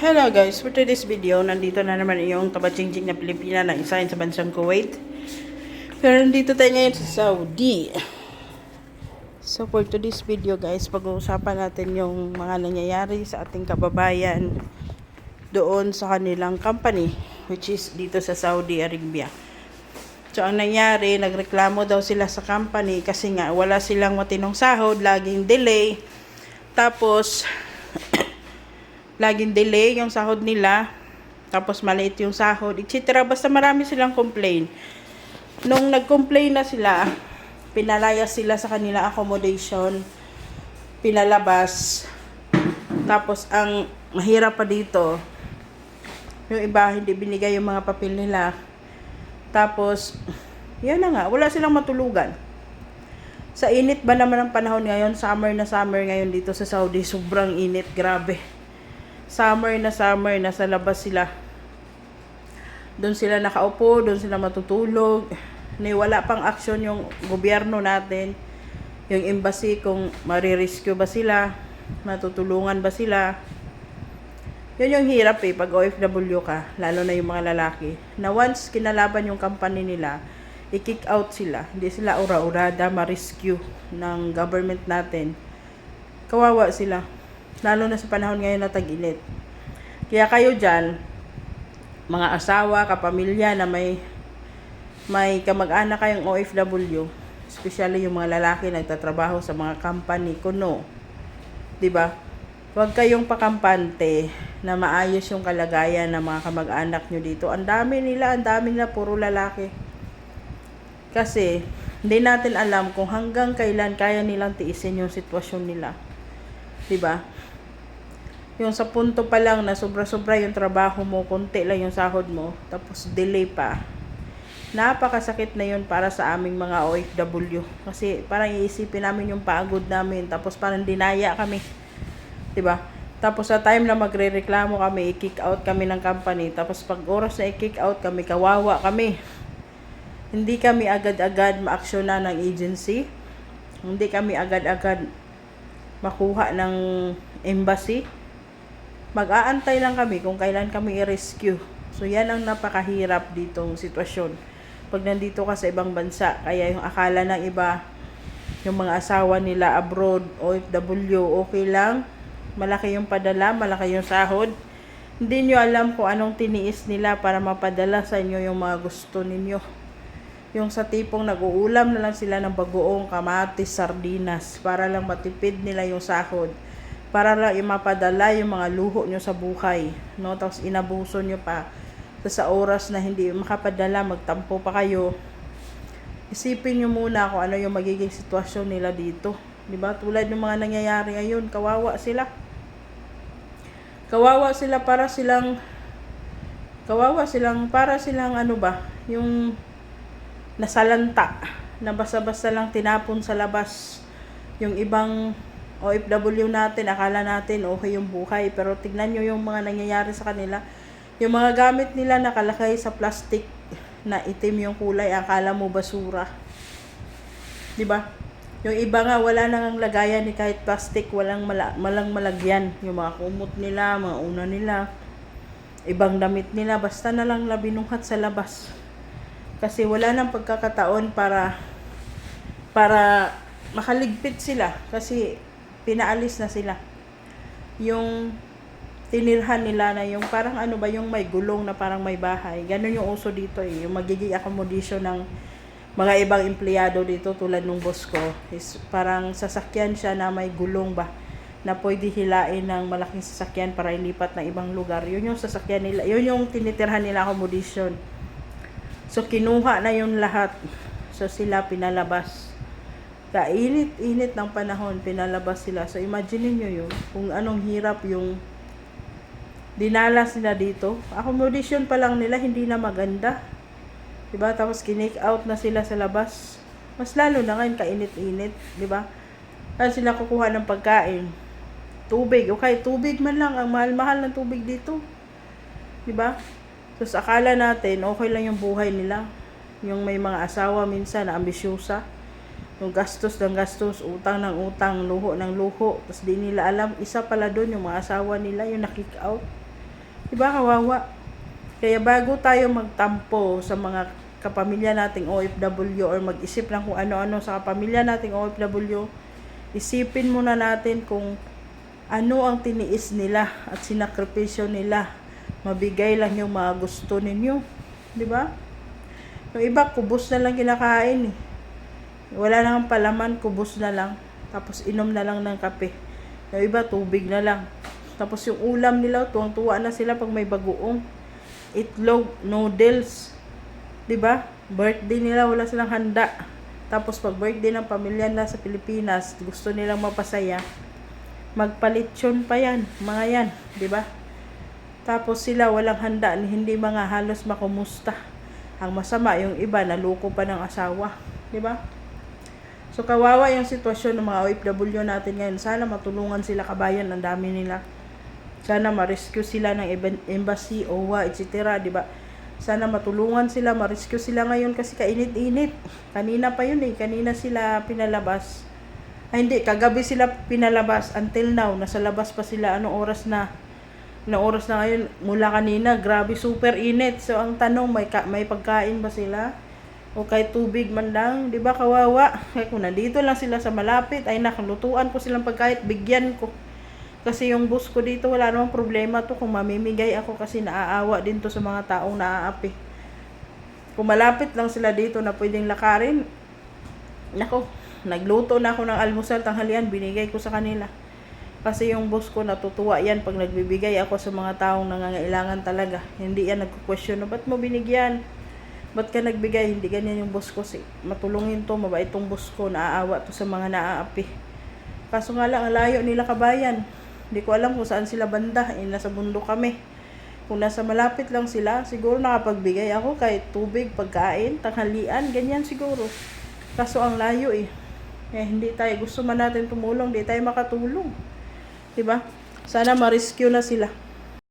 Hello guys, for today's video, nandito na naman yung tabatsing-tsing na Pilipina na isahin sa bansang Kuwait. Pero nandito tayo ngayon sa Saudi. So for today's video guys, pag-uusapan natin yung mga nangyayari sa ating kababayan doon sa kanilang company, which is dito sa Saudi Arabia. So ang nangyari, nagreklamo daw sila sa company kasi nga wala silang matinong sahod, laging delay. Tapos, laging delay yung sahod nila, tapos maliit yung sahod, etc. Basta marami silang complain. Nung nag-complain na sila, pinalayas sila sa kanila accommodation, pinalabas. Tapos ang mahirap pa dito, yung iba hindi binigay yung mga papel nila. Tapos, yan na nga, wala silang matulugan. Sa init ba naman ang panahon ngayon, summer na summer ngayon dito sa Saudi, sobrang init, grabe summer na summer, nasa labas sila. Doon sila nakaupo, doon sila matutulog. Ni wala pang aksyon yung gobyerno natin, yung embassy kung marirescue ba sila, matutulungan ba sila. Yun yung hirap eh pag OFW ka, lalo na yung mga lalaki. Na once kinalaban yung company nila, i-kick out sila. Hindi sila ura-urada ma-rescue ng government natin. Kawawa sila. Lalo na sa panahon ngayon na tag-init. Kaya kayo dyan, mga asawa, kapamilya na may may kamag-anak kayong OFW, especially yung mga lalaki nagtatrabaho sa mga company, kuno. 'Di ba? Huwag kayong pakampante na maayos yung kalagayan ng mga kamag-anak nyo dito. Ang dami nila, ang dami nila puro lalaki. Kasi hindi natin alam kung hanggang kailan kaya nilang tiisin yung sitwasyon nila. 'Di ba? Yung sa punto pa lang na sobra-sobra yung trabaho mo, konti lang yung sahod mo, tapos delay pa. Napakasakit na yun para sa aming mga OFW. Kasi parang iisipin namin yung pagod namin, tapos parang dinaya kami. 'Di ba? Tapos sa time na magre-reklamo kami, i-kick out kami ng company. Tapos pag oras na i-kick out kami, kawawa kami. Hindi kami agad-agad maaksyonan ng agency. Hindi kami agad-agad makuha ng embassy mag-aantay lang kami kung kailan kami i-rescue. So, yan ang napakahirap ditong sitwasyon. Pag nandito ka sa ibang bansa, kaya yung akala ng iba, yung mga asawa nila abroad, OFW, okay lang. Malaki yung padala, malaki yung sahod. Hindi nyo alam kung anong tiniis nila para mapadala sa inyo yung mga gusto ninyo. Yung sa tipong nag-uulam na lang sila ng bagoong kamatis, sardinas, para lang matipid nila yung sahod para lang imapadala yung mga luho nyo sa buhay. No? Tapos inabuso nyo pa. Tapos sa oras na hindi makapadala, magtampo pa kayo. Isipin nyo muna kung ano yung magiging sitwasyon nila dito. Di ba? Tulad ng mga nangyayari ngayon, kawawa sila. Kawawa sila para silang kawawa silang para silang ano ba, yung nasalanta na basta-basta lang tinapon sa labas yung ibang OFW natin, akala natin okay yung buhay. Pero tignan nyo yung mga nangyayari sa kanila. Yung mga gamit nila nakalakay sa plastic na itim yung kulay, akala mo basura. 'Di ba? Yung iba nga wala nang lagayan ni kahit plastic, walang mala, malang malagyan. Yung mga kumot nila, mga una nila, ibang damit nila, basta na lang labinunghat sa labas. Kasi wala nang pagkakataon para para makaligpit sila kasi pinaalis na sila. Yung tinirhan nila na yung parang ano ba yung may gulong na parang may bahay. Ganun yung uso dito eh. Yung magiging accommodation ng mga ibang empleyado dito tulad nung boss ko is parang sasakyan siya na may gulong ba na pwede hilain ng malaking sasakyan para ilipat ng ibang lugar. Yun yung sasakyan nila. Yun yung tinitirhan nila accommodation. So kinuha na yung lahat. So sila pinalabas kainit-init ng panahon, pinalabas sila. So, imagine niyo yun, kung anong hirap yung dinalas nila dito. Accommodation pa lang nila, hindi na maganda. Diba? Tapos, kinake out na sila sa labas. Mas lalo na ngayon, kainit-init. Diba? Kaya sila kukuha ng pagkain. Tubig. Okay, tubig man lang. Ang mahal-mahal ng tubig dito. Diba? Tapos, akala natin, okay lang yung buhay nila. Yung may mga asawa minsan na ambisyosa yung gastos ng gastos, utang ng utang, luho ng luho. Tapos di nila alam, isa pala doon yung mga asawa nila, yung nakick out. Diba kawawa? Kaya bago tayo magtampo sa mga kapamilya nating OFW or mag-isip lang kung ano-ano sa kapamilya nating OFW, isipin muna natin kung ano ang tiniis nila at sinakripisyo nila. Mabigay lang yung mga gusto ninyo. Di ba? Yung iba, kubos na lang kinakain eh. Wala nang palaman, kubos na lang. Tapos inom na lang ng kape. Yung iba, tubig na lang. Tapos yung ulam nila, tuwang-tuwa na sila pag may bagoong. Itlog, noodles. 'Di ba? Birthday nila, wala silang handa. Tapos pag birthday ng pamilya na sa Pilipinas, gusto nilang mapasaya. Magpalitsyon pa yan, mga yan, 'di ba? Tapos sila walang handa, hindi mga halos makumusta. Ang masama, yung iba, naluko pa ng asawa. 'di ba? So kawawa yung sitwasyon ng mga OFW natin ngayon. Sana matulungan sila kabayan, ang dami nila. Sana ma-rescue sila ng embassy, OWA, etc. Di ba? Sana matulungan sila, ma-rescue sila ngayon kasi kainit-init. Kanina pa yun eh, kanina sila pinalabas. Ay hindi, kagabi sila pinalabas. Until now, nasa labas pa sila. Anong oras na? Anong oras na ngayon? Mula kanina, grabe, super init. So ang tanong, may, ka- may pagkain ba sila? O kahit tubig man lang, di ba kawawa? Kaya kung nandito lang sila sa malapit, ay nakalutuan ko silang pagkain, bigyan ko. Kasi yung bus ko dito, wala namang problema to kung mamimigay ako kasi naaawa din to sa mga taong naaapi. Kung malapit lang sila dito na pwedeng lakarin, nako, nagluto na ako ng almusal tanghalian, binigay ko sa kanila. Kasi yung boss ko natutuwa yan pag nagbibigay ako sa mga taong nangangailangan talaga. Hindi yan nagko-question na, ba't mo binigyan? Ba't ka nagbigay? Hindi ganyan yung boss ko. Si, matulungin to, mabait tong boss ko, naaawa to sa mga naaapi. Kaso nga lang, ang layo nila kabayan. Hindi ko alam kung saan sila banda. Eh, nasa bundok kami. Kung nasa malapit lang sila, siguro nakapagbigay ako kahit tubig, pagkain, tanghalian, ganyan siguro. Kaso ang layo eh. Eh, hindi tayo, gusto man natin tumulong, hindi tayo makatulong. 'Di ba? Sana ma-rescue na sila.